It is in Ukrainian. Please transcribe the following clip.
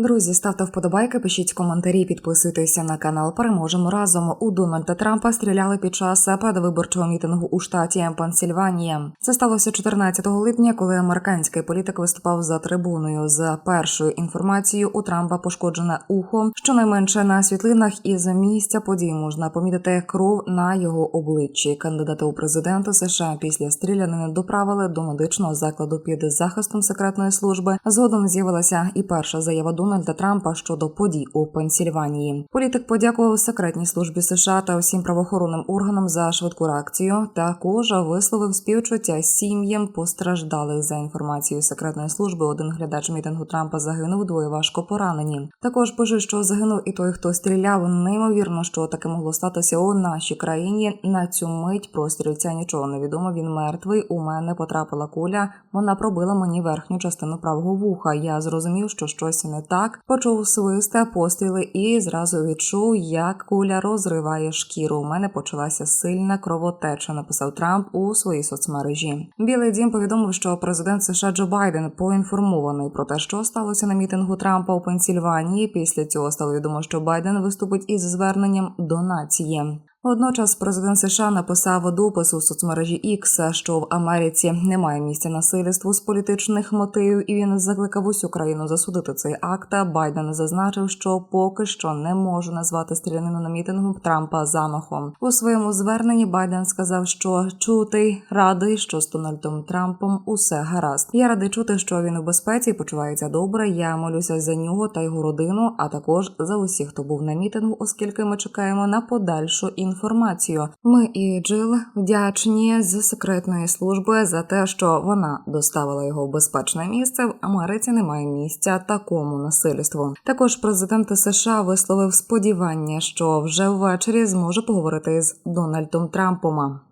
Друзі, ставте вподобайки, пишіть коментарі, підписуйтеся на канал. Переможемо разом. У Дональда Трампа стріляли під час передвиборчого мітингу у штаті Пенсільванія. Це сталося 14 липня, коли американський політик виступав за трибуною. За першою інформацією у Трампа пошкоджене ухо. Щонайменше на світлинах із місця подій можна помітити кров на його обличчі. Кандидати у президенти США після стрілянини доправили до медичного закладу під захистом секретної служби. Згодом з'явилася і перша заява Дональда Трампа щодо подій у Пенсільванії. Політик подякував секретній службі США та усім правоохоронним органам за швидку реакцію. Також висловив співчуття сім'ям постраждалих за інформацією секретної служби. Один глядач мітингу Трампа загинув, двоє важко поранені. Також пише, що загинув і той, хто стріляв. Неймовірно, що таке могло статися у нашій країні. На цю мить про стрільця нічого не відомо. Він мертвий. У мене потрапила куля. Вона пробила мені верхню частину правого вуха. Я зрозумів, що щось не так. Почув свисте постріли і зразу відчув, як куля розриває шкіру. У мене почалася сильна кровотеча. Написав Трамп у своїй соцмережі. Білий дім повідомив, що президент США Джо Байден поінформований про те, що сталося на мітингу Трампа у Пенсільванії. Після цього стало відомо, що Байден виступить із зверненням до нації. Водночас президент США написав допис у соцмережі X, що в Америці немає місця насильству з політичних мотивів, і він закликав усю країну засудити цей акт. Байден зазначив, що поки що не може назвати стрілянину на мітингу Трампа замахом. У своєму зверненні Байден сказав, що чутий радий, що з Дональдом Трампом усе гаразд. Я радий чути, що він у безпеці почувається добре. Я молюся за нього та його родину, а також за усіх, хто був на мітингу, оскільки ми чекаємо на подальшу інформацію. Ми і Джил вдячні з секретної служби за те, що вона доставила його в безпечне місце. В Америці немає місця такому насильству. Також президент США висловив сподівання, що вже ввечері зможе поговорити з Дональдом Трампом.